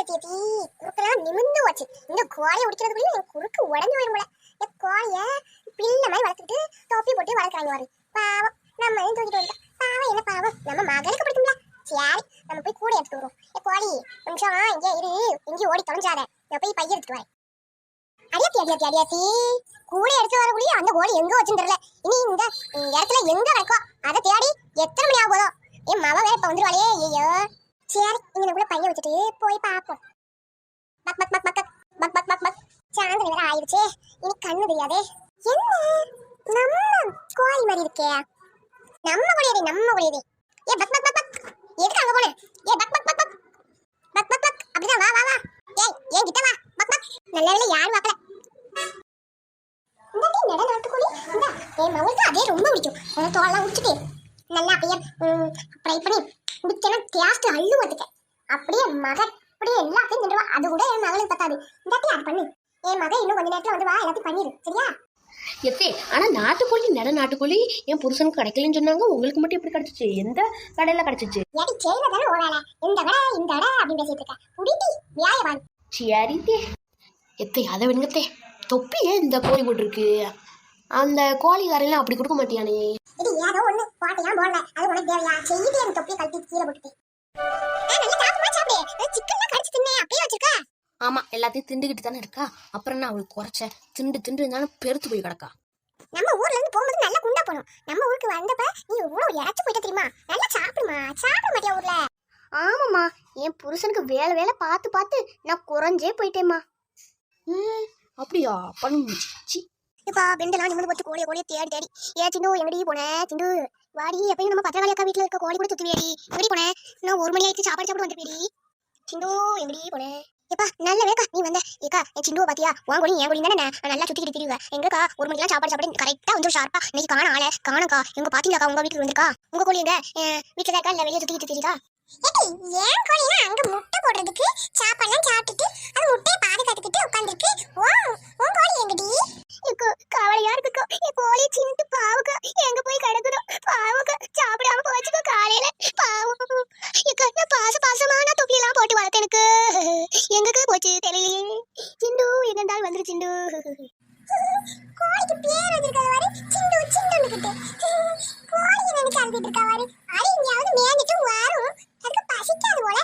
எத்தி குறுக்கெல்லாம் நிமிந்து வச்சு இந்த கோழியை உடிக்கிறதுக்குள்ளே என் குறுக்கு உடஞ்சு போயிரும் போல. இந்த கோழிய பிள்ளை மாதிரி வளர்த்துக்கிட்டு தொப்பி போட்டு வளர்க்குறாங்க வாரு பாவம். நம்ம தூக்கிட்டு வந்துட்டோம் பாவம் என்ன பாவம்? நம்ம மகளுக்கு பிடிக்கும்ல சரி நம்ம போய் கூட எடுத்துட்டு வரும் ஏ கோழி நிமிஷம் இங்கே இரு. இங்கே ஓடி தொலைஞ்சாத. நான் போய் பைய எடுத்துட்டு வரேன். அடியாத்தி அடியாத்தி அடியாத்தி கூட எடுத்து வரக்கூடிய அந்த கோழி எங்க வச்சுன்னு இனி இந்த இடத்துல எங்க கிடக்கோ அதை தேடி எத்தனை மணி ஆக போதோ? என் மவ வேற இப்போ வந்துருவாளே. ஐயோ சரி இங்க கூட பையன் வச்சுட்டு போய் பார்ப்போம் பக் பக் பக் பக் பக் பக் பக் பக் சாயந்தரம் வேற ஆயிடுச்சே இனி கண்ணு தெரியாதே என்ன நம்ம கோழி மாதிரி இருக்கே நம்ம கொடியதே நம்ம கொடியதே ஏ பக் பக் பக் பக் எதுக்கு அங்க போன ஏ பக் பக் பக் பக் பக் பக் பக் அப்படிதான் வா வா வா ஏய் ஏன் கிட்ட வா பக் பக் நல்ல வேளை யாரும் பார்க்கல இந்தாட்டி நட நாட்டுக்கோழி இந்த என் மகளுக்கு அதே ரொம்ப பிடிக்கும் அந்த தோலெல்லாம் உடிச்சிட்டு நல்லா அப்படியே ஃப்ரை பண்ணி குடிச்சேன்னா டேஸ்ட் அள்ளு வந்துக்க அப்படியே மக அப்படியே எல்லாத்தையும் தின்றுவா. அது கூட என் மகளுக்கு பத்தாது. இந்தாட்டி அது பண்ணு. என் மகன் இன்னும் கொஞ்ச நேரத்துல வந்து வா எல்லாத்தையும் பண்ணிடு சரியா? எத்தே ஆனா நாட்டுக்கோழி நட நாட்டுக்கோழி என் புருஷனுக்கு கிடைக்கலன்னு சொன்னாங்க. உங்களுக்கு மட்டும் எப்படி கிடைச்சிச்சு? எந்த கடையில கிடைச்சிச்சு? ஏடி செய்யல தானே ஓ வேலை இந்த கடை இந்த கடை அப்படின்னு பேசிட்டு இருக்க. குடிட்டி வியாயவான் சரி தே. எத்தை அதை விடுங்கத்தே தொப்பி ஏன் இந்த கோழி போட்டிருக்கு. அந்த கோழிக்காரெல்லாம் அப்படி கொடுக்க மாட்டியானே ஏதோ ஒண்ணு பாட்டையா போடல. அது உனக்கு தேவையா? செய்யிட்டு என் தொப்பியை கழட்டி கீழே போட்டுட்டு. ஆமா எல்லாத்தையும் திண்டுகிட்டு தானே இருக்கா? அப்புறம் என்ன அவளுக்கு குறைச்ச? திண்டு திண்டு இருந்தாலும் பெருத்து போய் கிடக்கா? நம்ம ஊர்ல இருந்து போகும்போது நல்லா குண்டா போகணும் நம்ம ஊருக்கு வந்தப்ப நீ எவ்வளவு இறச்சு போயிட்ட தெரியுமா? நல்லா சாப்பிடுமா? சாப்பிட மாட்டியா ஊர்ல? ஆமாம்மா என் புருஷனுக்கு வேலை வேலை பார்த்து பார்த்து நான் குறைஞ்சே போயிட்டேம்மா. ம் அப்படியா? பண்ணு சி இப்போ பெண்டெல்லாம் நிமிந்து போட்டு கோழிய கோழிய தேடி தேடி. ஏ சிண்டு எங்கடி போனேன் சிண்டு வாடி எப்பயும் நம்ம பத்திரகாளி அக்கா வீட்டில் இருக்க கோழி கூட சுத்துவியடி. எப்படி போனேன் நான் ஒரு மணி ஆயிடுச்சு சாப்பாடு சாப்பிட வந்துருப்பேடி சிண்டு எங்கடி போனேன் எப்பா நல்ல வேக்கா நீ வந்த. ஏக்கா என் சிண்டுவை பாத்தியா? உன் கோழி என் கோழி தானே நல்லா சுத்திக்கிட்டு தெரியுங்க எங்கக்கா ஒரு மணிக்கெல்லாம் சாப்பாடு சாப்பிட. கரெக்டா வந்து ஷார்ப்பா இன்னைக்கு காண ஆள. காணக்கா எங்க பாத்தீங்களாக்கா உங்க வீட்டுக்கு வந்திருக்கா? உங்க கோழி எங்க? வீட்டுல இருக்கா? இல்ல வெளியே சுத்திக்கிட்டு தெரியுதா? ஏன் கோழினா அங்க முட்டை போடுறதுக்கு சின்ட்டு பாவுக்கா. எங்க போய் கிடக்குதோ? பாவுக்கா சாப்பிடாம போச்சுக்கோ காலையில. பாவம். இக்கோ நான் பாச பாசமான தொப்பியெல்லாம் போட்டு வளர்க்க எனக்கு. எங்கக்கு போச்சு தெரியலையே. சிண்டு எங்க வந்துரு சிண்டு. கோழிக்கு பேர் வச்சிருக்காத மாதிரி சிண்டு சிண்டுன்னு கிட்ட கோழி நினைச்சு அனுப்பிட்டு இருக்கா மாதிரி அது எங்கேயாவது மேஞ்சிட்டு வரும். அதுக்கு பசிக்காது போல.